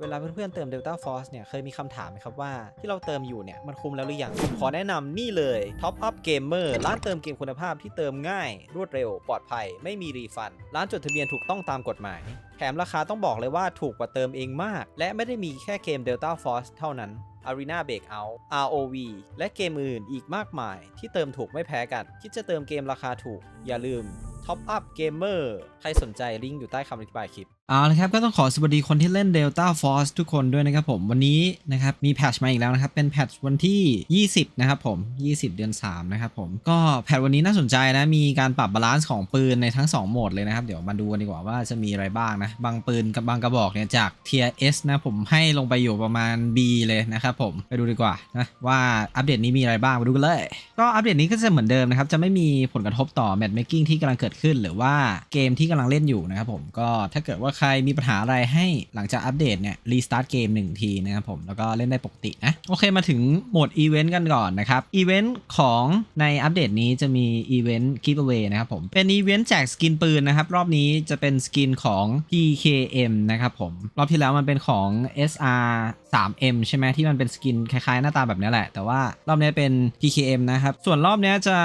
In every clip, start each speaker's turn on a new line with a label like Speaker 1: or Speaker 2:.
Speaker 1: เวลาเพื่อนๆเติม Delta Force เนี่ยเคยมีคำถามไหมครับว่าที่เราเติมอยู่เนี่ยมันคุ้มแล้วหรือยังผมขอแนะนำนี่เลย Top Up Gamer ร้านเติมเกมคุณภาพที่เติมง่าย รวดเร็ว ปลอดภัย ไม่มีรีฟัน ร้านจดทะเบียนถูกต้องตามกฎหมาย แถมราคาต้องบอกเลยว่าถูกกว่าเติมเองมาก และไม่ได้มีแค่เกม Delta Force เท่านั้น Arena Breakout ROV และเกมอื่นอีกมากมาย ที่เติมถูกไม่แพ้กัน คิดจะเติมเกมราคาถูก อย่าลืม Top Up Gamer ใครสนใจลิงก์อยู่ใต้คำอธิบายคลิป
Speaker 2: เอาละครับก็ต้องขอสวัสดีคนที่เล่น Delta Force ทุกคนด้วยนะครับผมวันนี้นะครับมีแพทชมาอีกแล้วนะครับ เป็นแพทชวันที่ 20 นะครับผม 20 เดือน 3 นะครับผมก็แพทวันนี้น่าสนใจนะ มีการปรับบาลานซ์ของปืนในทั้ง 2 โหมดเลยนะครับ เดี๋ยวมาดูกันดีกว่าว่าจะมีอะไรบ้างนะ บางปืนกับบางกระบอกเนี่ยจาก Tier S นะผมให้ลงไปอยู่ประมาณ B เลยนะครับผมไปดูดีกว่านะว่าอัปเดตนี้มีอะไรบ้างมาดูกันเลย ก็อัปเดตนี้ก็จะเหมือนเดิมนะครับจะไม่มีผลกระทบต่อแมทเมคกิ้งที่กำลังเกิดขึ้น หรือว่าเกมที่กำลังเล่นอยู่นะครับผมก็ถ้าเกิดว่าใครมีปัญหาอะไรให้หลังจากอัปเดตเนี่ยรีสตาร์ทเกม1ทีนะครับผมแล้วก็เล่นได้ปกตินะโอเคมาถึงโหมดอีเวนต์กันก่อนนะครับอีเวนต์ของในอัปเดตนี้จะมีอีเวนต์ giveaway นะครับผมเป็นอีเวนต์แจกสกินปืนนะครับรอบนี้จะเป็นสกินของ PKM นะครับผมรอบที่แล้วมันเป็นของ SR 3M ใช่ไหมที่มันเป็นสกินคล้ายๆ หน้าตาแบบนี้แหละ แต่ว่ารอบนี้เป็น PKM นะครับส่วนรอบนี้จะ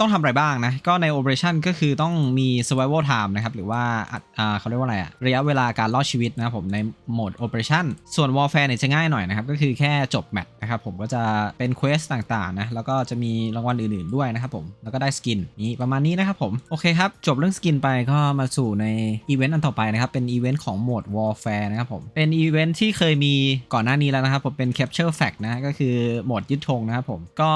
Speaker 2: ต้องทำอะไรบ้างนะก็ใน Operation ก็คือต้อง้องมี Survival Time นะครับ หรือว่าอ่าเขาเรียกว่าอะไรอะระยะเวลาการรอดชีวิตนะครับผมในโหมด Operation ส่วน Warfare เนี่ยจะง่ายหน่อยนะครับ ก็คือแค่จบแมตช์นะครับผมก็จะเป็นเควสต่างๆนะ แล้วก็จะมีรางวัลอื่นๆด้วยนะครับผม แล้วก็ได้สกินนี้ประมาณนี้นะครับผม โอเคครับ จบเรื่องสกินไปก็มาสู่ในอีเวนต์อันต่อไปนะครับ เป็นอีเวนต์ของโหมด Warfare นะครับผม เป็นอีเวนต์ที่เคยมีก่อนหน้านี้แล้วนะครับผมเป็น Capture Flag นะก็คือโหมดยึดธงนะครับผมก็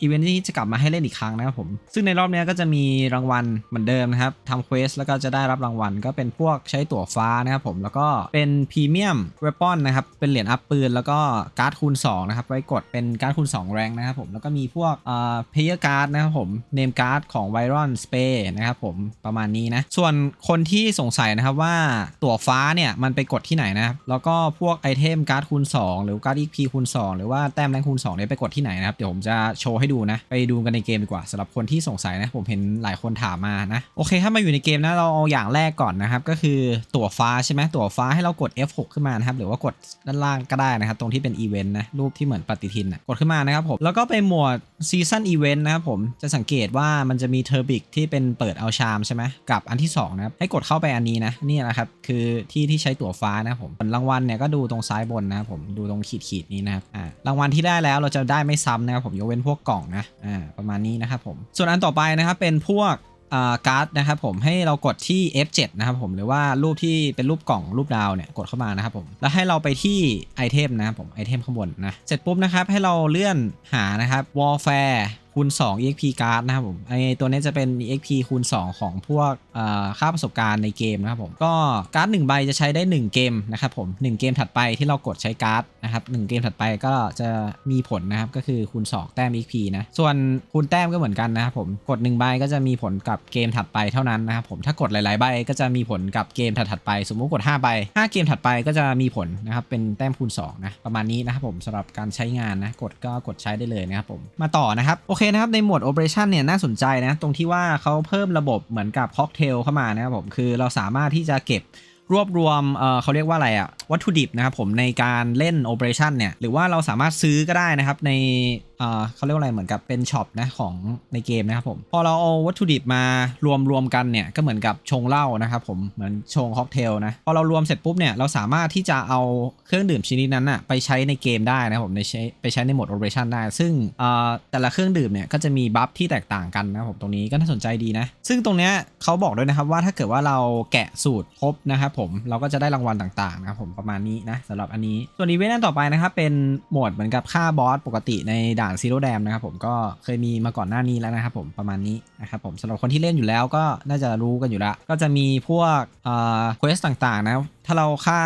Speaker 2: อีเวนต์นี้จะกลับมาให้เล่นอีกครั้งนะครับผมซึ่งในรอบนี้ก็จะมีรางวัลเหมือนเดิมนะครับทำเควสแล้วก็จะได้รับรางวัล ก็เป็นพวกใช้ตั๋วฟ้านะครับผมแล้วก็เป็นพรีเมียมเวปอนนะครับเป็นเหรียญอัพปืน แล้วก็การ์ดคูณ2นะครับไว้กดเป็นการ์ดคูณ 2 แรงนะครับผมแล้วก็มีพวกเอ่อเพย์การ์ดนะครับผมเนมการ์ดของไวรอนสเปย์นะครับผมประมาณนี้นะส่วนคนที่สงสัยนะครับว่าตั๋วฟ้าเนี่ยมันไปกดที่ไหนนะครับแล้วก็พวกไอเทมการ์ดคูณ 2 หรือการ์ด EP คูณ 2 หรือว่าแต้มแรงคูณ2เนี่ยไปกดที่ไหนนะครับเดี๋ยวผมจะโชว์ให้ดูนะไปดูกันในเกมดีกว่าสำหรับคนที่สงสัยนะผมเห็นหลายคนถามมานะโอเคถ้ามาอยู่ในเกมนะเราเอาอย่างแรกก่อนนะครับก็คือตั๋วฟ้าใช่ไหมตั๋วฟ้าให้เรากด F6 ขึ้นมานะครับหรือว่ากดด้านล่างก็ได้นะครับตรงที่เป็นอีเวนต์นะรูปที่เหมือนปฏิทินนะกดขึ้นมานะครับผมแล้วก็ไปหมวดซีซันอีเวนต์นะครับผมจะสังเกตว่ามันจะมีเทอร์บิกที่เป็นเปิดเอาชามใช่ไหมกับอันที่สองนะครับให้กดเข้าไปอันนี้นะนี่นะครับคือที่ที่ใช้ตั๋วฟ้านะครับผมผลรางวัลเนี่ยก็ดูตรงซ้ายบนนะครับผมดูตรงขีดขีดๆนี้นะครับอ่ารางวัลที่ได้แล้วเราจะได้ไม่ซ้ำนะครับผมยกเว้นพวกกล่องนะอ่าประมาณนี้นะครับผมส่วนอันต่อไปนะครับเป็นพวก การ์ดนะครับผมให้เรากดที่ F7 นะครับผมหรือว่ารูปที่เป็นรูปกล่องรูปดาวเนี่ยกดเข้ามานะครับผมแล้วให้เราไปที่ไอเทมนะครับผมไอเทมข้างบนนะเสร็จปุ๊บนะครับให้เราเลื่อนหานะครับ Warfare คูณ 2 EXP card นะครับผมไอตัวนี้จะเป็น EXP คูณ 2 ของพวกค่าประสบการณ์ในเกมนะครับผมก็การ์ด1ใบจะใช้ได้ 1 เกมนะครับผม1เกมถัดไปที่เรากดใช้การ์ดนะครับ1เกมถัดไปก็จะมีผลนะครับก็คือคูณ 2 แต้ม EXP นะส่วนคูณแต้มก็เหมือนกันนะครับผมกด1ใบก็จะมีผลกับเกมถัดไปเท่านั้นนะครับผมถ้ากดหลายๆใบก็จะมีผลกับเกมถัดๆไป สมมุติกด5ใบ5 เกมถัดไปก็จะมีผลนะครับเป็นแต้มคูณ2นะประมาณนี้นะครับผมสำหรับการใช้งานนะกดก็กดใช้ได้เลยนะครับผมมาต่อนะครับโอเคนะครับ ในหมวด Operation เนี่ยน่าสนใจนะ ตรงที่ว่าเขาเพิ่มระบบเหมือนกับค็อกเทลเข้ามานะครับผม คือเราสามารถที่จะเก็บรวบรวมเเขาเรียกว่าอะไรอะวัตถุดิบนะครับผมในการเล่น Operation เนี่ย หรือว่าเราสามารถซื้อก็ได้นะครับในเขาเรียกว่าอะไรเหมือนกับเป็นช็อปนะของในเกมนะครับผมพอเราเอาวัตถุดิบมารวมรวมกันเนี่ยก็เหมือนกับชงเหล้านะครับผมเหมือนชงค็อกเทลนะพอเรารวมเสร็จปุ๊บเนี่ยเราสามารถที่จะเอาเครื่องดื่มชนิดนั้นอะไปใช้ในเกมได้นะครับผมในใช้ไปใช้ในโหมด Operation ได้ ซึ่งแต่ละเครื่องดื่มเนี่ยก็จะมีบัฟที่แตกต่างกันนะครับผมตรงนี้ก็น่าสนใจดีนะ ซึ่งตรงเนี้ยเขาบอกด้วยนะครับว่าถ้าเกิดว่าเราแกะสูตรครบนะครับผมเราก็จะได้รางวัลต่างๆนะครับผมประมาณนี้นะสำหรับอันนี้ส่วนอีเวนต์ต่อไปนะครับเป็นโหมดเหมือนกับฆ่าบอสปกติในดางซีโร่แดมนะครับผมก็เคยมีมาก่อนหน้านี้แล้วนะครับผมประมาณนี้นะครับผมสำหรับคนที่เล่นอยู่แล้วก็น่าจะรู้กันอยู่ละก็จะมีพวกเอ่อเควสต่างๆนะถ้าเราฆ่า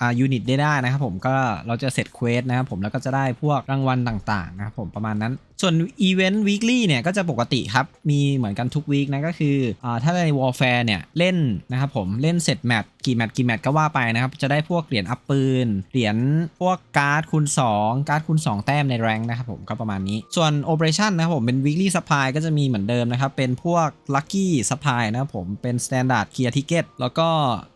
Speaker 2: อ่ายูนิตได้ได้นะครับผมก็เราจะเสร็จเควสนะครับผมแล้วก็จะได้พวกรางวัลต่างๆนะครับผมประมาณนั้น ส่วนอีเวนต์ weekly เนี่ยก็จะปกติครับ มีเหมือนกันทุกวีคนะก็คืออ่าถ้าใน warfare เนี่ยเล่นนะครับผมเล่นเสร็จแมตช์กี่แมตช์กี่แมตช์ก็ว่าไปนะครับจะได้พวกเหรียญอัพปืน เหรียญพวกการ์ดคูณ 2 การ์ดคูณ 2 แต้มในแรงนะครับผมก็ประมาณนี้ ส่วน operation นะครับผมเป็น weekly supply ก็จะมีเหมือนเดิมนะครับเป็นพวก lucky supply นะผมเป็น standard clear ticket แล้วก็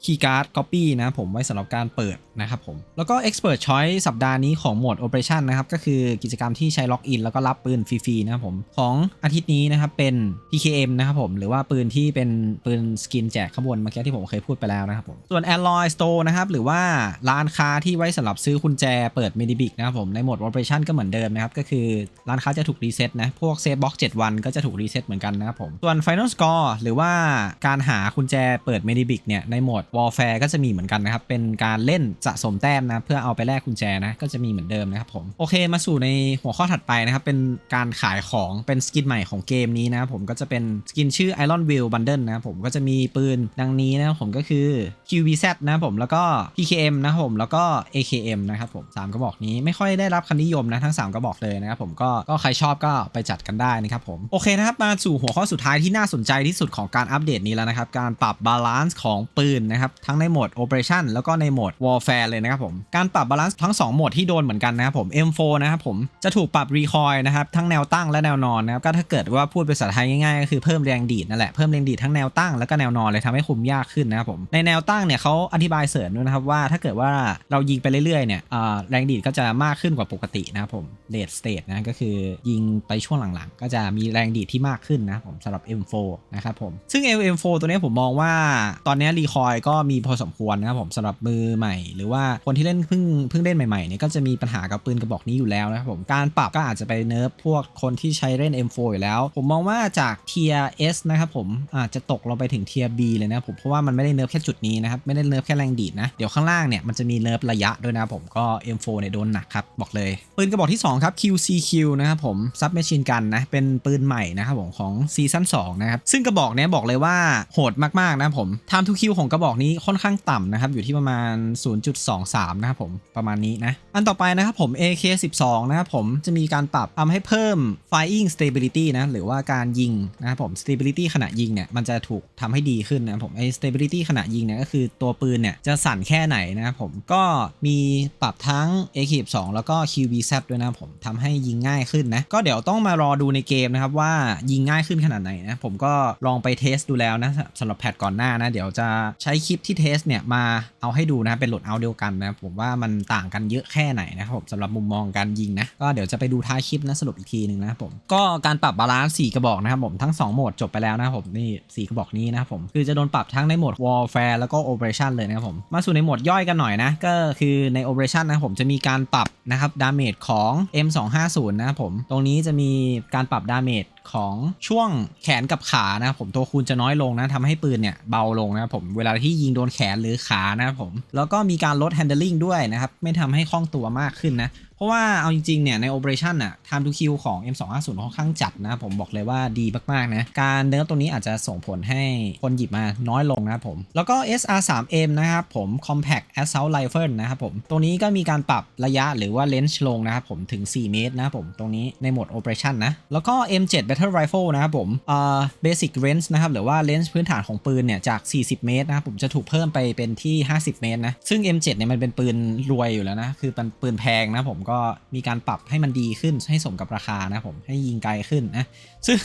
Speaker 2: key card copy นะผมไว้สำหรับการเปิดนะครับผม แล้วก็ Expert Choice สัปดาห์นี้ของโหมด Operation นะครับ ก็คือกิจกรรมที่ใช้ล็อกอินแล้วก็รับปืนฟรีๆนะครับผม ของอาทิตย์นี้นะครับเป็น PKM นะครับผม หรือว่าปืนที่เป็นปืนสกินแจกข้างบนเมื่อกี้ที่ผมเคยพูดไปแล้วนะครับผมส่วน Alloy Store นะครับหรือว่าร้านค้าที่ไว้สำหรับซื้อกุญแจเปิด Medibic นะครับผมในโหมด Operation ก็เหมือนเดิมนะครับก็คือร้านค้าจะถูกรีเซ็ตนะพวกเซฟบ็อก7วันก็จะถูกรีเซ็ตเหมือนกันนะครับผม ส่วน Final Score หรือว่าการหากุญแจเปิด Medibic เนี่ยในโหมด Warfare ก็จะมีเหมือนกันนะครับ เป็นการเล่นสะสมแต้มนะ เพื่อเอาไปแลกกุญแจนะ ก็จะมีเหมือนเดิมนะครับผม โอเคมาสู่ในหัวข้อถัดไปนะครับ เป็นการขายของเป็นสกินใหม่ของเกมนี้นะครับผมก็จะเป็นสกินชื่อ Iron Will Bundle นะครับผมก็จะมีปืนดังนี้นะครับผมก็คือ QBZ นะครับผมแล้วก็ PKM นะครับผมแล้วก็ AKM นะครับผมสามกระบอกนี้ไม่ค่อยได้รับคำนิยมนะทั้ง 3 กระบอกเลยนะครับผมก็ก็ใครชอบก็ไปจัดกันได้นะครับผมโอเคนะครับมาสู่หัวข้อสุดท้ายที่น่าสนใจที่สุดของการอัปเดตนี้แล้วนะครับ การปรับบาลานซ์ของปืนนะครับ ทั้งในโหมด Operation แล้วก็ในโหมด Warfare เลยนะครับผม การปรับบาลานซ์ทั้ง 2 โหมดที่โดนเหมือนกันนะครับผม M4 นะครับผมจะถูกปรับรีคอยนะครับทั้งแนวตั้งและแนวนอนนะครับก็ถ้าเกิดว่าพูดเป็นภาษาไทยง่ายๆก็คือเพิ่มแรงดีดนั่นแหละเพิ่มแรงดีดทั้งแนวตั้งแล้วก็แนวนอนเลยทำให้คุมยากขึ้นนะครับผมในแนวตั้งเนี่ยเขาอธิบายเสริมด้วยนะครับว่าถ้าเกิดว่าเรายิงไปเรื่อยๆเนี่ยแรงดีดก็จะมากขึ้นกว่าปกตินะครับผมเลดสเตทนะก็คือยิงไปช่วงหลังๆ ก็จะมีแรงดีดที่มากขึ้นนะครับผมสำหรับ M4 นะครับผมซึ่ง M4 ตัวนี้ผมมองว่าตอนนี้รีคอยก็มีพอสมควรนะครับผมสำหรับมือใหม่ หรือว่าคนที่เล่นเพิ่งเพิ่งเล่นใหม่ๆเนี่ยก็จะมีปัญหากับปืนกระบอกนี้อยู่แล้วนะครับผมการปรับก็อาจจะไปเนิร์ฟพวกคนที่ใช้เล่น M4 อยู่แล้ว ผมมองว่าจากเทีย S นะครับผมอาจจะตกลงไปถึงเทีย B เลยนะครับผมเพราะว่ามันไม่ได้เนิร์ฟแค่จุดนี้นะครับไม่ได้เนิร์ฟแค่แรงดีดนะเดี๋ยวข้างล่างเนี่ยมันจะมีเนิร์ฟระยะด้วยนะครับผมก็ M4 เนี่ยโดนหนักครับบอกเลยปืนกระบอกที่2ครับ QCQ นะครับผมซับเมชินกันนะเป็นปืนใหม่นะครับผมของซีซั่น2นะครับซึ่งกระบอกเนี้ยบอกเลยว่าโหดมากๆนะผม Time to kill ของกระบอกนี้ค่อนข้างต่ำนะครับอยู่ที่ประมาณ 0.23 นะครับผมประมาณนี้นะอันต่อไปนะครับผม AK12 นะครับผมจะมีการปรับทำให้เพิ่ม firing stability นะหรือว่าการยิงนะครับผม stability ขณะยิงเนี่ยมันจะถูกทำให้ดีขึ้นนะครับผมไอ้ stability ขณะยิงเนี่ยก็คือตัวปืนเนี่ยจะสั่นแค่ไหนนะครับผมก็มีปรับทั้ง AK12 แล้วก็ QBZ ด้วยนะครับผมทำให้ยิงง่ายขึ้นนะก็เดี๋ยวต้องมารอดูในเกมนะครับว่ายิงง่ายขึ้นขนาดไหนนะ ผมก็ลองไปเทสดูแล้วนะสำหรับแพทก่อนหน้านะ เดี๋ยวจะใช้คลิปที่เทสเนี่ยมาเอาให้ดูนะเป็นโหลดเอาเดียวกันนะ ผมว่ามันต่างกันเยอะแค่ไหนนะครับผมสำหรับมุมมองการยิงนะก็เดี๋ยวจะไปดูท้ายคลิปนะสรุปอีกทีหนึ่งนะครับผมก็การปรับบาลานซ์4กระบอกนะครับผมทั้ง 2 โหมดจบไปแล้วนะครับผมนี่ 4 กระบอกนี้นะครับผมคือจะโดนปรับทั้งในโหมด Warfare แล้วก็ Operation เลยนะครับผมมาสู่ในโหมดย่อยกันหน่อยนะก็คือใน Operation นะผมจะมีการปรับนะครับดาเมจของ M250 นะครับผมตรงนี้จะมีการปรับดาเมจ ของช่วงแขนกับขานะผมตัวคูณจะน้อยลงนะทำให้ปืนเนี่ยเบาลงนะผมเวลาที่ยิงโดนแขนหรือขานะผมแล้วก็มีการลด handling ด้วยนะครับไม่ทำให้คล่องตัวมากขึ้นนะเพราะว่าเอาจริงๆเนี่ยใน Operation อะ Time to Kill ของ M250 ค่อนข้างจัดนะ ผมบอกเลยว่าดีมากๆนะ การเนิร์ฟตรงนี้อาจจะส่งผลให้คนหยิบมาน้อยลงนะครับผม แล้วก็ SR3M นะครับผม Compact Assault Rifle นะครับผมตรงนี้ก็มีการปรับระยะหรือว่า range ลงนะครับผมถึง 4 เมตรนะครับผม ตรงนี้ในโหมด Operation นนะ แล้วก็ M7 Battle Rifle นะครับผมเอ่อ Basic Range นะครับหรือว่า range พื้นฐานของปืนเนี่ยจาก 40 เมตรนะครับผมจะถูกเพิ่มไปเป็นที่ 50 เมตรนะซึ่ง M7 เนี่ยมันเป็นปืนรวยอยู่แล้วนะคือเป็นปืนแพงนะผมก็มีการปรับให้มันดีขึ้นให้สมกับราคานะผมให้ยิงไกลขึ้นนะซึ่ง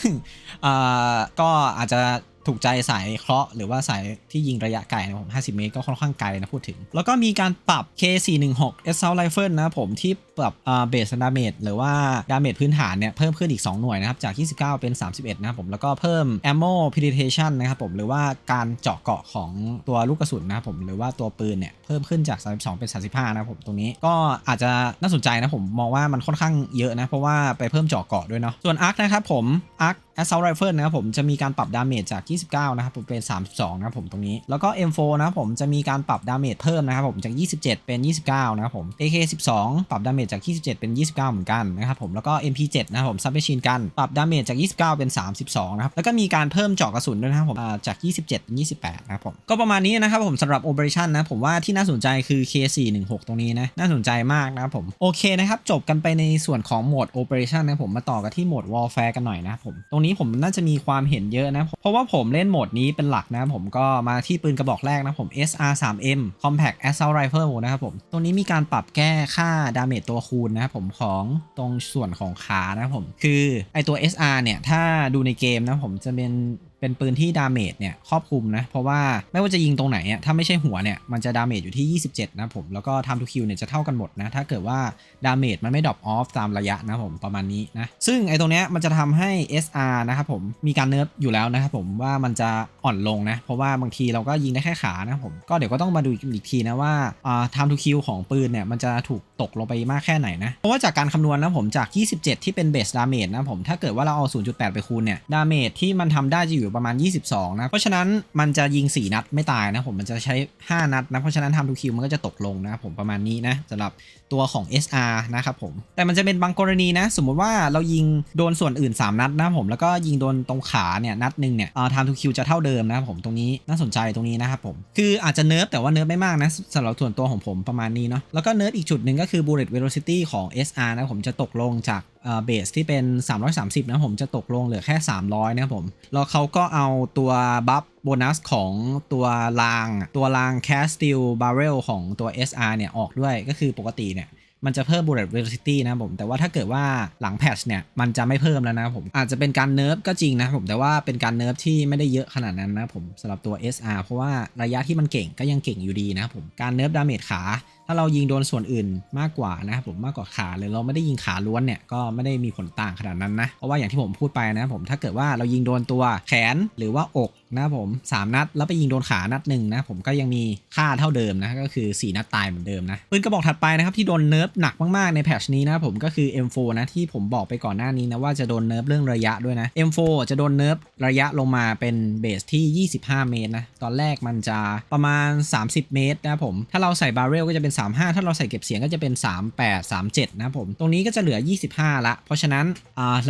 Speaker 2: ก็อาจจะถูกใจสายเคราะห์หรือว่าสายที่ยิงระยะไกลนะผม 50 เมตรก็ค่อนข้างไกลนะพูดถึง แล้วก็มีการปรับ K416 Assault Rifle นะผมที่ ปรับเบสดาเมจหรือว่าดาเมจพื้นฐานเนี่ยเพิ่มขึ้นอีก 2 หน่วยนะครับจาก 29 เป็น 31 นะครับผมแล้วก็เพิ่ม ammo penetration นะครับผมหรือว่าการเจาะเกาะของตัวลูกกระสุนนะครับผมหรือว่าตัวปืนเนี่ยเพิ่มขึ้นจาก 32 เป็น 35 นะครับผมตรงนี้ก็อาจจะน่าสนใจนะผมมองว่ามันค่อนข้างเยอะนะเพราะว่าไปเพิ่มเจาะเกาะด้วยเนาะส่วน arc นะครับผม arc Assault Rifle นะครับผมจะมีการปรับดาเมจจาก 29 นะครับผมเป็น 32 นะครับผมตรงนี้ แล้วก็ M4 นะครับผมจะมีการปรับดาเมจเพิ่มนะครับผมจาก 27 เป็น 29 นะครับผม AK12 ปรับดาเมจจาก 27 เป็น 29 เหมือนกันนะครับผมแล้วก็ MP7 นะครับผมซับเมชินกันปรับดาเมจจาก 29 เป็น 32 นะครับ แล้วก็มีการเพิ่มเจาะกระสุนด้วยนะครับผมจาก 27 เป็น 28 นะครับผมก็ประมาณนี้นะครับผมสำหรับ Operation นะผมว่าที่น่าสนใจคือ K416 ตรงนี้นะน่าสนใจมากนะครับผมโอเคนะครับจบกันไปในส่วนของโหมด Operation นะผมมาต่อกันที่โหมด Warfare กันหน่อยนะครับผมตรงนี้ผมน่าจะมีความเห็นเยอะนะเพราะว่าผมเล่นโหมดนี้เป็นหลักนะผมก็มาที่ปืนกระบอกแรกนะผม SR3M Compact Assault Rifle นะครับผมตรงนี้มีการปรับแก้ค่าดาเมจตัวคูณนะครับผมของตรงส่วนของขานะครับผม คือไอตัว SR เนี่ย ถ้าดูในเกมนะผมจะเป็น เป็นปืนที่ดาเมจเนี่ยครอบคลุมนะ เพราะว่าไม่ว่าจะยิงตรงไหนอะถ้าไม่ใช่หัวเนี่ยมันจะดาเมจอยู่ที่ 27 นะผมแล้วก็ time to kill เนี่ยจะเท่ากันหมดนะ ถ้าเกิดว่าดาเมจมันไม่ดรอปออฟตามระยะนะผมประมาณนี้นะ ซึ่งไอ้ตรงเนี้ยมันจะทำให้ SR นะครับผมมีการเนิร์ฟอยู่แล้วนะครับผมว่ามันจะอ่อนลงนะ เพราะว่าบางทีเราก็ยิงได้แค่ขานะผมก็เดี๋ยวก็ต้องมาดูอีกทีนะว่าอ่า time to kill ของปืนเนี่ยมันจะถูกตกลงไปมากแค่ไหนนะเพราะว่าจากการคำนวณนะผมจาก 27 ที่เป็นเบสดาเมจนะผมถ้าเกิดว่าเราเอา 0.8 ไปคูณเนี่ยดาเมจที่มันทำได้จะอยู่ประมาณ 22 นะ เพราะฉะนั้นมันจะยิง 4 นัดไม่ตายนะผมมันจะใช้ 5 นัดนะ เพราะฉะนั้น time to kill มันก็จะตกลงนะผมประมาณนี้นะสำหรับตัวของ SR นะครับผม แต่มันจะเป็นบางกรณีนะ สมมุติว่าเรายิงโดนส่วนอื่น 3 นัดนะผมแล้วก็ยิงโดนตรงขาเนี่ยนัดหนึ่งเนี่ยอ่า time to kill จะเท่าเดิมนะครับผมตรงนี้น่าสนใจตรงนี้นะครับผมคืออาจจะเนิร์ฟแต่ว่าเนิร์ฟไม่มากนะสำหรับส่วนตัวของผมประมาณนี้เนาะแล้วก็เนิร์ฟอีกจุดหนึ่งก็คือ bullet velocity ของ SR นะผมจะตกลงจากเบสที่เป็น 330 นะผมจะตกลงเหลือแค่ 300 นะครับผม แล้วเขาก็เอาตัวบัฟโบนัสของตัวราง ตัวราง cast steel barrel ของตัว SR เนี่ย ออกด้วยก็คือปกติเนี่ยมันจะเพิ่ม bullet velocity นะผม แต่ว่าถ้าเกิดว่าหลังแพทชเนี่ย มันจะไม่เพิ่มแล้วนะผม อาจจะเป็นการเนิร์ฟก็จริงนะผม แต่ว่าเป็นการเนิร์ฟที่ไม่ได้เยอะขนาดนั้นนะผมสำหรับตัว SR เพราะว่าระยะที่มันเก่งก็ยังเก่งอยู่ดีนะผม การเนิร์ฟดาเมจขา ถ้าเรายิงโดนส่วนอื่นมากกว่านะครับผมมากกว่าขาหรือเราไม่ได้ยิงขาล้วนเนี่ยก็ไม่ได้มีผลต่างขนาดนั้นนะเพราะว่าอย่างที่ผมพูดไปนะผมถ้าเกิดว่าเรายิงโดนตัวแขนหรือว่าอกนะผมสามนัด แล้วไปยิงโดนขานัดหนึ่งนะผมก็ยังมีค่าเท่าเดิมนะก็คือ 4 นัดตายเหมือนเดิมนะปืนกระบอกถัดไปนะครับที่โดนเนิร์ฟหนักมากๆในแพทชนี้นะผมก็คือ M4 นะที่ผมบอกไปก่อนหน้านี้นะว่าจะโดนเนิร์ฟเรื่องระยะด้วยนะ M4 จะโดนเนิร์ฟระยะลงมาเป็นเบสที่ 25 เมตรนะตอนแรกมันจะประมาณ 30 เมตรนะผมถ้าเราใส่บาร์เรลก็จะเป็น35 ถ้าเราใส่เก็บเสียงก็จะเป็น 38 37 นะผม ตรงนี้ก็จะเหลือ 25 ละ เพราะฉะนั้น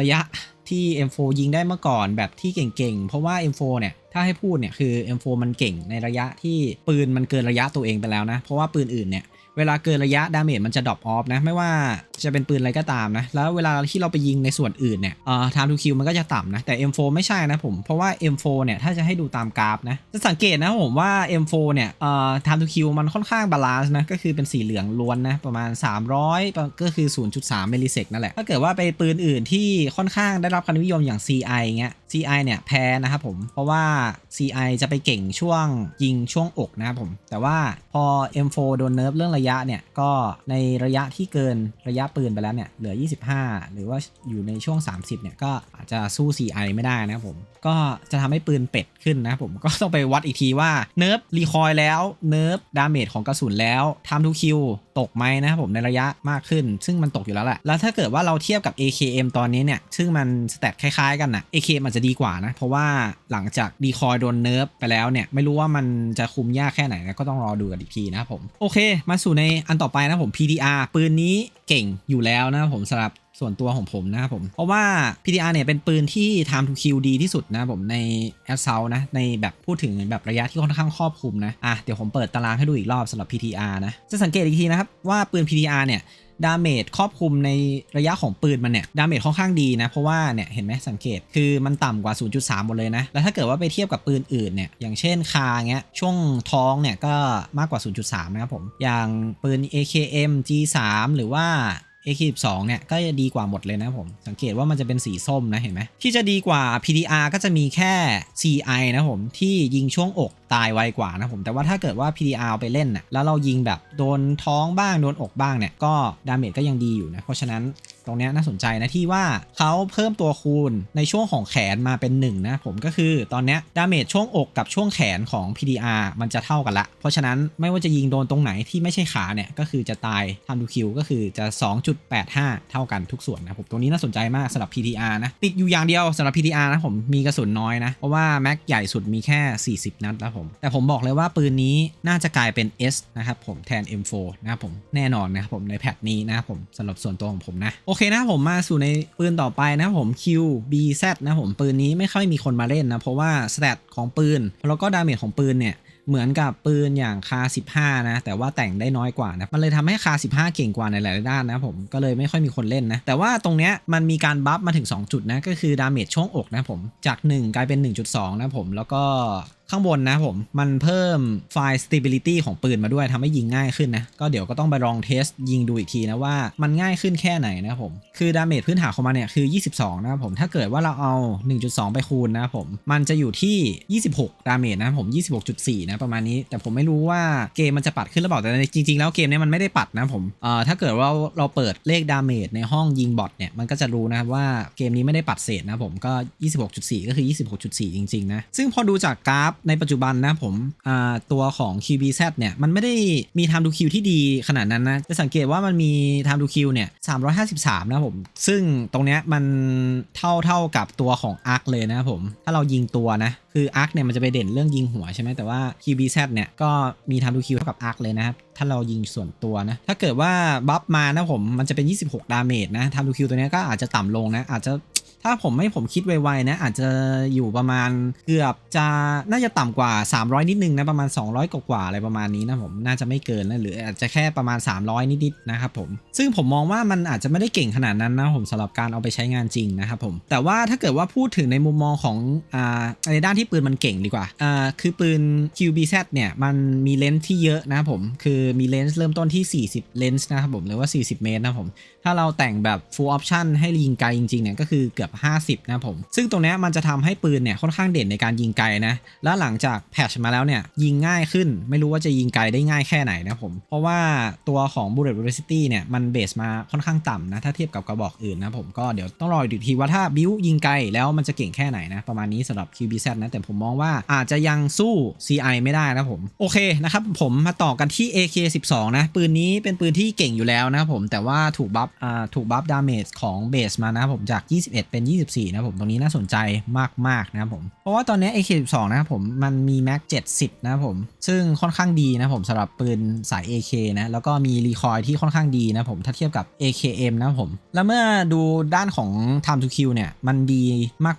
Speaker 2: ระยะที่ M4 ยิงได้เมื่อก่อนแบบที่เก่งๆ เพราะว่า M4 เนี่ย ถ้าให้พูดเนี่ยคือ M4 มันเก่งในระยะที่ปืนมันเกินระยะตัวเองไปแล้วนะ เพราะว่าปืนอื่นเนี่ย เวลาเกินระยะดาเมจมันจะดรอปออฟนะ ไม่ว่าจะเป็นปืนอะไรก็ตามนะ แล้วเวลาที่เราไปยิงในส่วนอื่นเนี่ยเอ่อ time to kill มันก็จะต่ำนะ แต่ M4 ไม่ใช่นะผม เพราะว่า M4 เนี่ย ถ้าจะให้ดูตามกราฟนะ จะสังเกตนะผมว่า M4 เนี่ยเอ่อ time to kill มันค่อนข้างบาลานซ์นะ ก็คือเป็นสีเหลืองล้วนนะ ประมาณ 300 ก็คือ 0.3มิลลิเซกนั่นแหละ ถ้าเกิดว่าไปปืนอื่นที่ค่อนข้างได้รับความนิยมอย่าง CI เงี้ย CI เนี่ยแพ้นะครับผม เพราะว่า CI จะไปเก่งช่วงยิงช่วงอกนะครับผม แต่ว่าพอ M4 โดนเนิร์ฟเรื่องระยะเนี่ยก็ในระยะที่เกินระยะปืนไปแล้วเนี่ยเหลือ 25 หรือว่าอยู่ในช่วง 30เนี่ยก็อาจจะสู้ CI ไม่ได้นะครับผมก็จะทำให้ปืนเป็ดขึ้นนะครับผมก็ต้องไปวัดอีกทีว่าเนิร์ฟรีคอยแล้วเนิร์ฟดาเมจของกระสุนแล้ว time to kill ตกไหมนะครับผมในระยะมากขึ้น ซึ่งมันตกอยู่แล้วแหละแล้วถ้าเกิดว่าเราเทียบกับ AKM ตอนนี้เนี่ยซึ่งมันสเตตคล้ายๆกันนะ AKM อาจจะดีกว่านะเพราะว่าหลังจากดีคอยโดนเนิร์ฟไปแล้วเนี่ยไม่รู้ว่ามันจะคุมยากแค่ไหนนะก็ต้องรอดูกันอีกทีนะครับผมโอเค มาสู่ในอันต่อไปนะผม PDR ปืนนี้เก่งอยู่แล้วนะครับผมสำหรับ ส่วนตัวของผมนะครับผม เพราะว่า PDR เนี่ยเป็นปืนที่ time to kill ดีที่สุดนะผมใน Assault นะ ในแบบพูดถึงแบบระยะที่ค่อนข้างครอบคลุมนะอะเดี๋ยวผมเปิดตารางให้ดูอีกรอบสำหรับ PTR นะ จะสังเกตอีกทีนะครับว่าปืน PTR เนี่ยดาเมจครอบคลุมในระยะของปืนมันเนี่ยดาเมจค่อนข้างดีนะ เพราะว่าเนี่ยเห็นไหมสังเกตคือมันต่ำกว่า 0.3 หมดเลยนะ แล้วถ้าเกิดว่าไปเทียบกับปืนอื่นเนี่ยอย่างเช่นคาเงี้ยช่วงท้องเนี่ยก็มากกว่า 0.3 นะครับผม อย่างปืน AKM G3 หรือว่า AK12 เนี่ยก็จะดีกว่าหมดเลยนะผม สังเกตว่ามันจะเป็นสีส้มนะเห็นไหมที่จะดีกว่า PDR ก็จะมีแค่ CI นะผม ที่ยิงช่วงอกตายไวกว่านะผม แต่ว่าถ้าเกิดว่า PDR ไปเล่นน่ะแล้วเรายิงแบบโดนท้องบ้างโดนอกบ้างเนี่ยก็ดาเมจก็ยังดีอยู่นะเพราะฉะนั้น รงนี้น่าสนใจนะที่ว่าเขาเพิ่มตัวคูณในช่วงของแขนมาเป็น1นะผมก็คือตอนนี้ดาเมจช่วงอกกับช่วงแขนของ PDR มันจะเท่ากันละ เพราะฉะนั้นไม่ว่าจะยิงโดนตรงไหนที่ไม่ใช่ขาเนี่ยก็คือจะตายทำดูคิวก็คือจะ 2.85 เท่ากันทุกส่วนนะผมตรงนี้น่าสนใจมากสำหรับ PDR นะติดอยู่อย่างเดียวสำหรับ PDR นะผมมีกระสุนน้อยนะ เพราะว่าแม็กใหญ่สุดมีแค่ 40 นัดแล้วผม แต่ผมบอกเลยว่าปืนนี้น่าจะกลายเป็น S นะครับผมแทน M4 นะครับผมแน่นอนนะครับผมในแพทนี้นะครับผมสำหรับส่วนตัวของผมนะโอเคนะครับผมมาสู่ในปืนต่อไปนะครับผม QBZ นะครับผมปืนนี้ไม่ค่อยมีคนมาเล่นนะ เพราะว่าสเตตของปืน แล้วก็ดาเมจของปืนเนี่ยเหมือนกับปืนอย่างคา15 นะ แต่ว่าแต่งได้น้อยกว่านะ มันเลยทำให้คา15 เก่งกว่าในหลายๆด้านนะผมก็เลยไม่ค่อยมีคนเล่นนะ แต่ว่าตรงเนี้ยมันมีการบัฟมาถึง 2 จุดนะ ก็คือดาเมจช่วงอกนะผม จาก 1 กลายเป็น 1.2 นะผมแล้วก็ ข้างบนนะผม มันเพิ่มไฟล์ stability ของปืนมาด้วยทำให้ยิงง่ายขึ้นนะ ก็เดี๋ยวก็ต้องไปลองเทสยิงดูอีกทีนะว่ามันง่ายขึ้นแค่ไหนนะผม คือดาเมจพื้นฐานของมันเนี่ยคือ 22 นะผม ถ้าเกิดว่าเราเอา 1.2 ไปคูณนะผม มันจะอยู่ที่ 26 ดาเมจนะครับผม 26.4 นะประมาณนี้ แต่ผมไม่รู้ว่าเกมมันจะปัดขึ้นหรือเปล่า แต่จริง ๆ แล้วเกมนี้มันไม่ได้ปัดนะผมเอ่อถ้าเกิดว่าเราเปิดเลขดาเมจในห้องยิงบอทเนี่ยมันก็จะรู้นะครับว่าเกมนี้ไม่ได้ปัดเศษนะผมก็ 26.4 ก็คือ 26.4 จริงๆนะซึ่งพอดูจากกราฟในปัจจุบันนะผมตัวของ QBZ เนี่ยมันไม่ได้มี time to kill ที่ดีขนาดนั้นนะ จะสังเกตว่ามันมี time to kill เนี่ย 353 นะผม ซึ่งตรงเนี้ยมันเท่าเท่ากับตัวของ Arc เลยนะผม ถ้าเรายิงตัวนะคือ Arc เนี่ยมันจะไปเด่นเรื่องยิงหัวใช่ไหมแต่ว่า QBZ เนี่ยก็มี time to kill เท่ากับ Arc เลยนะครับถ้าเรายิงส่วนตัวนะ ถ้าเกิดว่าบัฟมานะผมมันจะเป็น 26 ดาเมจนะ time to kill ตัวเนี้ยก็อาจจะต่ำลงนะอาจจะ ถ้าผมไม่ผมคิดไวๆนะ อาจจะอยู่ประมาณเกือบจะน่าจะต่ำกว่า 300 นิดนึงนะ ประมาณ 200 กว่าๆอะไรประมาณนี้นะผมน่าจะไม่เกินนะหรืออาจจะแค่ประมาณ 300 นิดๆนะครับผม ซึ่งผมมองว่ามันอาจจะไม่ได้เก่งขนาดนั้นนะผมสำหรับการเอาไปใช้งานจริงนะครับผม แต่ว่าถ้าเกิดว่าพูดถึงในมุมมองของอ่าในด้านที่ปืนมันเก่งดีกว่าอ่าคือปืน QBZ เนี่ยมันมีเลนส์ที่เยอะนะครับผมคือมีเลนส์เริ่มต้นที่ 40 เลนส์นะครับผมหรือว่า 40 เมตรนะผมถ้าเราแต่งแบบ full option ให้ยิงไกลจริงๆเนี่ยก็คือเกือบ50 นะผม ซึ่งตรงนี้มันจะทำให้ปืนเนี่ยค่อนข้างเด่นในการยิงไกลนะ แล้วหลังจากแพทชมาแล้วเนี่ยยิงง่ายขึ้น ไม่รู้ว่าจะยิงไกลได้ง่ายแค่ไหนนะผม เพราะว่าตัวของ bullet velocity เนี่ยมันเบสมาค่อนข้างต่ำนะถ้าเทียบกับกระบอกอื่นนะผมก็เดี๋ยวต้องรอดูอีกทีว่าถ้าบิวยิงไกลแล้วมันจะเก่งแค่ไหนนะประมาณนี้สำหรับ QBZ นะแต่ผมมองว่าอาจจะยังสู้ CI ไม่ได้นะผมโอเคนะครับผมมาต่อกันที่ AK12 นะปืนนี้เป็นปืนที่เก่งอยู่แล้วนะผมแต่ว่าถูกบัฟอ่าถูกบัฟดาเมจของเบสมานะผมจาก 21 เป็น24 นะผมตรงนี้น่าสนใจมากๆนะครับผมเพราะว่าตอนนี้ AK12 นะครับผมมันมีแม็ก70 นะครับผมซึ่งค่อนข้างดีนะผมสำหรับปืนสาย AK นะแล้วก็มีรีคอยล์ที่ค่อนข้างดีนะผมถ้าเทียบกับ AKM นะครับผม แล้วเมื่อดูด้านของ time to kill เนี่ยมันดี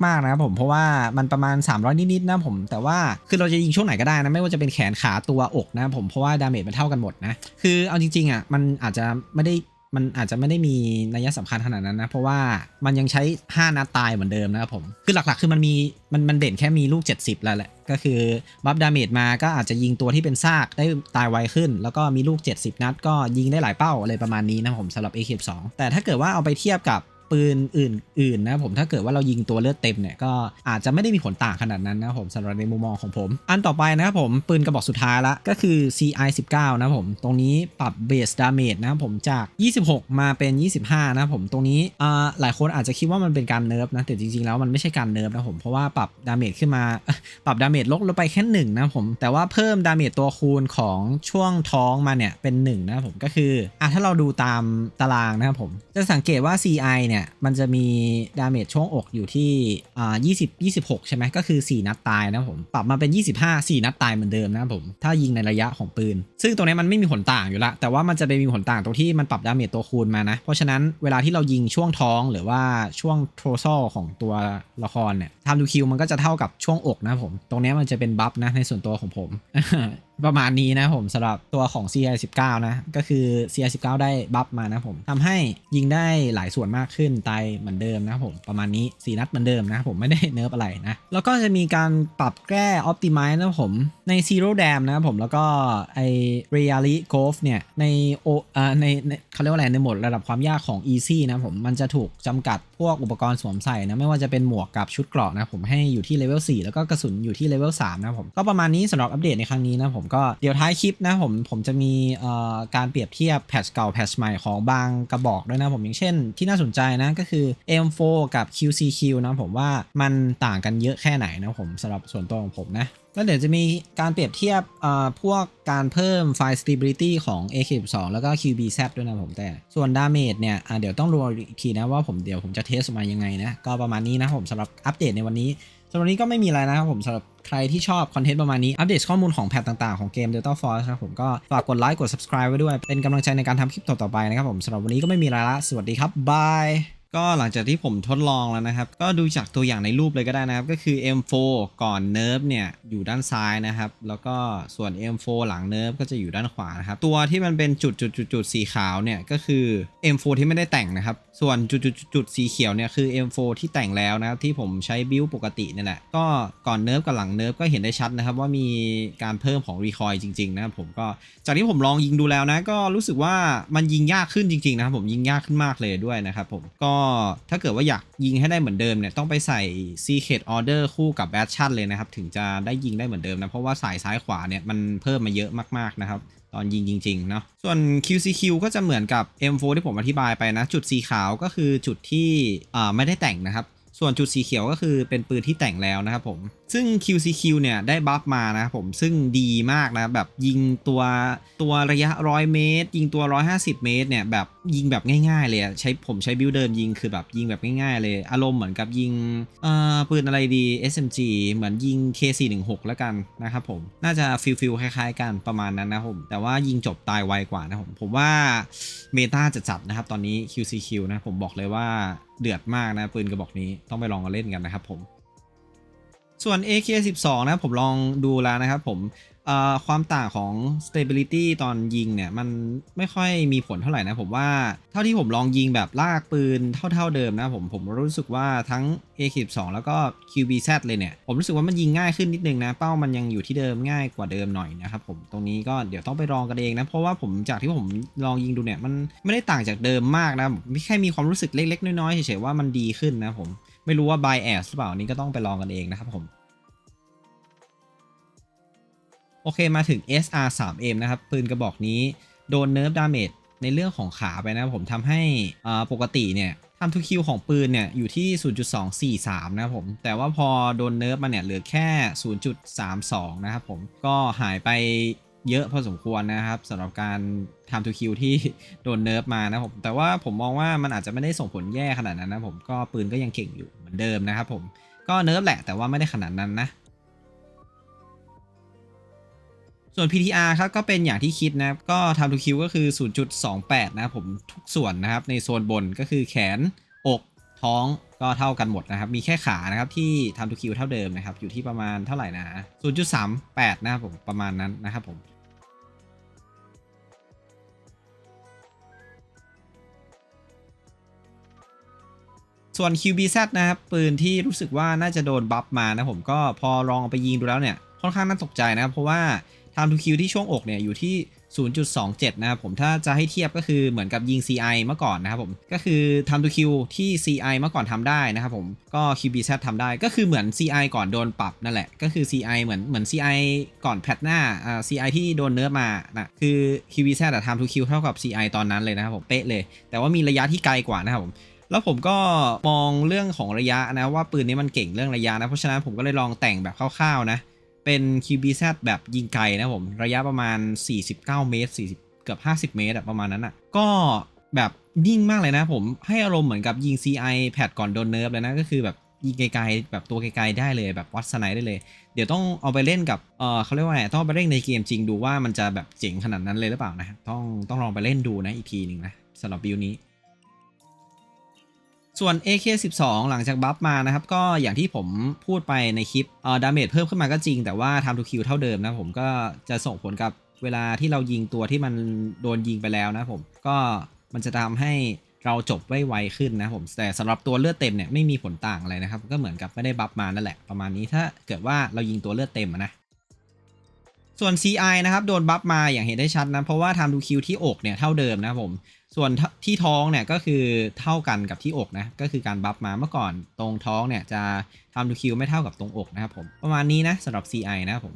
Speaker 2: มากๆนะครับผมเพราะว่ามันประมาณ 300 นิดๆนะผมแต่ว่าคือเราจะยิงช่วงไหนก็ได้นะไม่ว่าจะเป็นแขนขาตัวอกนะผมเพราะว่าดาเมจมันเท่ากันหมดนะคือเอาจริงๆอะมันอาจจะไม่ได้ มันอาจจะไม่ได้มีนัยสำคัญขนาดนั้นนะ เพราะว่ามันยังใช้ 5 นัดตายเหมือนเดิมนะครับผม คือหลักๆ คือมันมีมันมันเด่นแค่มีลูก 70 แล้วแหละ ก็คือบัฟดาเมจมาก็อาจจะยิงตัวที่เป็นซากได้ตายไวขึ้น แล้วก็มีลูก 70 นัดก็ยิงได้หลายเป้าอะไรประมาณนี้นะผมสำหรับ a อ2แต่ถ้าเกิดว่าเอาไปเทียบกับ ปืนอื่นๆนะผมถ้าเกิดว่าเรายิงตัวเลือดเต็มเนี่ยก็อาจจะไม่ได้มีผลต่างขนาดนั้นนะครับผมสำหรับในมุมมองของผม อันต่อไปนะครับผมปืนกระบอกสุดท้ายละก็คือ CI 19นะครับผมตรงนี้ปรับเบสดาเมจนะครับผมจาก 26 มาเป็น 25 นะครับผมตรงนี้อ่าหลายคนอาจจะคิดว่ามันเป็นการเนิร์ฟนะแต่จริงๆแล้วมันไม่ใช่การเนิร์ฟนะผมเพราะว่าปรับดาเมจขึ้นมาปรับดาเมจลดลงไปแค่หนึ่งนะครับผมแต่ว่าเพิ่มดาเมจตัวคูณของช่วงท้องมาเนี่ยเป็น1นะครับผมก็คืออะถ้าเราดูตามตารางนะครับผมจะสังเกตว่า CI เนี่ยมันจะมีดาเมจช่วงอกอยู่ที่อ่า20 26 ใช่ไหมก็คือ 4 นัดตายนะผม ปรับมาเป็น 25 4 นัดตายเหมือนเดิมนะผม ถ้ายิงในระยะของปืน ซึ่งตรงนี้มันไม่มีผลต่างอยู่ละแต่ว่ามันจะไปมีผลต่างตรงที่มันปรับดาเมจตัวคูณมานะ เพราะฉะนั้นเวลาที่เรายิงช่วงท้องหรือว่าช่วงโทรซอลของตัวละครเนี่ยทำดูคิวมันก็จะเท่ากับช่วงอกนะผม ตรงนี้มันจะเป็นบัฟนะในส่วนตัวของผม ประมาณนี้นะผมสำหรับตัวของ CI 19 นะก็คือ CI 19 ได้บัฟมานะผมทำให้ยิงได้หลายส่วนมากขึ้นตายเหมือนเดิมนะผมประมาณนี้ 4 นัดเหมือนเดิมนะผมไม่ได้เนิร์ฟอะไรนะ แล้วก็จะมีการปรับแก้ Optimize นะผมใน Zero Dam นะผมแล้วก็ไอ Reality Golf เนี่ยในโอเอ่อในในเขาเรียกว่าอะไรในโหมดระดับความยากของ Easy นะผมมันจะถูกจำกัดพวกอุปกรณ์สวมใส่นะไม่ว่าจะเป็นหมวกกับชุดเกราะนะผมให้อยู่ที่เลเวล4แล้วก็กระสุนอยู่ที่เลเวล3นะผมก็ประมาณนี้สำหรับอัปเดตในครั้งนี้นะผมก็เดี๋ยวท้ายคลิปนะผมผมจะมีการเปรียบเทียบแพทชเก่าแพทชใหม่ของบางกระบอกด้วยนะผมอย่างเช่นที่น่าสนใจนะก็คือ M4 กับ QCQ นะผมว่ามันต่างกันเยอะแค่ไหนนะผมสำหรับส่วนตัวของผมนะแล้วเดี๋ยวจะมีการเปรียบเทียบพวกการเพิ่มไฟล์ stability ของ AK12 แล้วก็ QBZ ด้วยนะผมแต่ ส่วนดาเมจเนี่ยเดี๋ยวต้องดูอีกทีนะว่าผมเดี๋ยวผมจะเทสออกมายังไงนะ ก็ประมาณนี้นะผมสำหรับอัปเดตในวันนี้สำหรับนี้ก็ไม่มีอะไรนะครับผมสำหรับ ใครที่ชอบคอนเทนต์ประมาณนี้ อัปเดตข้อมูลของแพทต่างๆ ของเกม Delta Force นะครับผมก็ฝากกดไลค์กด subscribe ไว้ด้วย เป็นกำลังใจในการทำคลิปต่อๆไปนะครับผมสำหรับวันนี้ก็ไม่มีอะไรละสวัสดีครับบาย ก็หลังจากที่ผมทดลองแล้วนะครับ ก็ดูจากตัวอย่างในรูปเลยก็ได้นะครับ ก็คือ M4 ก่อนเนิร์ฟเนี่ยอยู่ด้านซ้ายนะครับ แล้วก็ส่วน M4 หลังเนิร์ฟก็จะอยู่ด้านขวานะครับ ตัวที่มันเป็นจุดจุดจุดจุดสีขาวเนี่ยก็คือ M4 ที่ไม่ได้แต่งนะครับ ส่วนจุดจุดจุดสีเขียวเนี่ยคือ M4 ที่แต่งแล้วนะครับที่ผมใช้บิลปกตินี่แหละ ก็ก่อนเนิร์ฟกับหลังเนิร์ฟก็เห็นได้ชัดนะครับ ว่ามีการเพิ่มของรีคอยจริงๆนะครับผมก็จากที่ผมลองยิงดูแล้วนะก็รู้สึกว่ามันยิงยากขึ้นจริงๆนะครับผมยิงยากขึ้นมากเลยด้วยนะครับผมก็ถ้าเกิดว่าอยากยิงให้ได้เหมือนเดิมเนี่ยต้องไปใส่ Secret Order คู่กับ b a t c h เลยนะครับ ถึงจะได้ยิงได้เหมือนเดิมนะ เพราะว่าสายซ้ายขวาเนี่ยมันเพิ่มมาเยอะมากๆนะครับ ตอนยิงจริงๆเนาะส่วน QCQ ก็จะเหมือนกับ M4 ที่ผมอธิบายไปนะ จุดสีขาวก็คือจุดที่ไม่ได้แต่งนะครับ ส่วนจุดสีเขียวก็คือเป็นปืนที่แต่งแล้วนะครับผม ซึ่ง QCQ เนี่ยได้บัฟมานะครับผมซึ่งดีมากนะแบบยิงตัวตัวระยะ 100 เมตร ยิงตัว 150 เมตรเนี่ยแบบยิงแบบง่ายๆเลยใช้ผมใช้บิวเดินยิงคือแบบยิงแบบง่ายๆเลย อารมณ์เหมือนกับยิงเอ่อปืนอะไรดี SMG เหมือนยิง K416 แล้วกันนะครับผมน่าจะฟิลฟิลคล้ายๆกันประมาณนั้นนะครับผมแต่ว่ายิงจบตายไวกว่านะครับผมผมว่าเมตาจะจัดนะครับตอนนี้ QCQ นะผมบอกเลยว่าเดือดมากนะปืนกระบอกนี้ต้องไปลองกันเล่นกันนะครับผม ส่วน AK12 นะผมลองดูแล้วนะครับผมความต่างของ stability ตอนยิงเนี่ยมันไม่ค่อยมีผลเท่าไหร่นะผมว่าเท่าที่ผมลองยิงแบบลากปืนเท่าๆเดิมนะผมผมรู้สึกว่าทั้ง AK12 แล้วก็ QBZ เลยเนี่ยผมรู้สึกว่ามันยิงง่ายขึ้นนิดนึงนะเป้ามันยังอยู่ที่เดิมง่ายกว่าเดิมหน่อยนะครับผมตรงนี้ก็เดี๋ยวต้องไปลองกันเองนะเพราะว่าผมจากที่ผมลองยิงดูเนี่ยมันไม่ได้ต่างจากเดิมมากนะแค่มีความรู้สึกเล็กๆน้อยๆเฉยๆว่ามันดีขึ้นนะผม ไม่รู้ว่า bias หรือเปล่านี้ก็ต้องไปลองกันเองนะครับผม โอเคมาถึง SR 3 M นะครับ ปืนกระบอกนี้โดนเนิร์ฟดาเมจในเรื่องของขาไปนะผมทำให้อ่าปกติเนี่ยทำทูคิวของปืนเนี่ยอยู่ที่ 0.243 นะครับผม แต่ว่าพอโดนเนิร์ฟมาเนี่ยเหลือแค่ 0.32 นะครับผม ก็หายไป เยอะพอสมควรนะครับสำหรับการทำทูคิวที่โดนเนิร์ฟมานะผมแต่ว่าผมมองว่ามันอาจจะไม่ได้ส่งผลแย่ขนาดนั้นนะผมก็ปืนก็ยังเก่งอยู่เหมือนเดิมนะครับผมก็เนิร์ฟแหละแต่ว่าไม่ได้ขนาดนั้นนะ ส่วน PTR ครับก็เป็นอย่างที่คิดนะครับก็ทำทูคิวก็คือ 0.28 นะครับผมทุกส่วนนะครับในโซนบนก็คือแขนอกท้องก็เท่ากันหมดนะครับ มีแค่ขานะครับที่ทำทูคิวเท่าเดิมนะครับ อยู่ที่ประมาณเท่าไหร่นะ 0.38 นะครับผมประมาณนั้นนะครับผม ส่วน QBZ นะครับปืนที่รู้สึกว่าน่าจะโดนบัฟมานะผมก็พอลองเอาไปยิงดูแล้วเนี่ยค่อนข้างน่าตกใจนะครับเพราะว่า time to kill ที่ช่วงอกเนี่ยอยู่ที่ 0.27 นะครับผมถ้าจะให้เทียบก็คือเหมือนกับยิง CI เมื่อก่อนนะครับผมก็คือ time to kill ที่ CI เมื่อก่อนทำได้นะครับผมก็ QBZ ทำได้ก็คือเหมือน CI ก่อนโดนปรับนั่นแหละก็คือ CI เหมือนเหมือน CI ก่อนแพทหน้าอ่า CI ที่โดนเนื้อมานะคือ QBZ อะ time to kill เท่ากับ CI ตอนนั้นเลยนะครับผมเป๊ะเลย แต่ว่ามีระยะที่ไกลกว่านะครับผม แล้วผมก็มองเรื่องของระยะนะว่าปืนนี้มันเก่งเรื่องระยะนะ เพราะฉะนั้นผมก็เลยลองแต่งแบบคร่าวๆนะ เป็น QBZ แบบยิงไกลนะผม ระยะประมาณ 49 เมตร 40 เกือบ 50 เมตรอะประมาณนั้นอะก็แบบนิ่งมากเลยนะผมให้อารมณ์เหมือนกับยิง CI แพดก่อนโดนเนิร์ฟเลยนะ ก็คือแบบยิงไกลๆแบบตัวไกลๆได้เลยแบบวัดสไนได้เลย เดี๋ยวต้องเอาไปเล่นกับเออเขาเรียกว่าไงต้องไปเล่นในเกมจริงดูว่ามันจะแบบเจ๋งขนาดนั้นเลยหรือเปล่านะต้องต้องลองไปเล่นดูนะอีกทีหนึ่งนะสำหรับบิลนี้ ส่วน AK12 หลังจากบัฟมานะครับ ก็อย่างที่ผมพูดไปในคลิปเอ่อดาเมจเพิ่มขึ้นมาก็จริง แต่ว่า time to kill เท่าเดิมนะผมก็จะส่งผลกับเวลาที่เรายิงตัวที่มันโดนยิงไปแล้วนะผมก็มันจะทำให้เราจบไวไวขึ้นนะผมแต่สำหรับตัวเลือดเต็มเนี่ยไม่มีผลต่างอะไรนะครับ ก็เหมือนกับไม่ได้บัฟมานั่นแหละประมาณนี้ถ้าเกิดว่าเรายิงตัวเลือดเต็มนะส่วน CI นะครับโดนบัฟมาอย่างเห็นได้ชัดนะเพราะว่า time to kill ที่อกเนี่ยเท่าเดิมนะผม ส่วนที่ท้องเนี่ยก็คือเท่ากันกับที่อกนะก็คือการบัฟมาเมื่อก่อนตรงท้องเนี่ยจะทำดูคิวไม่เท่ากับตรงอกนะครับผมประมาณนี้นะสำหรับ CI นะครับผม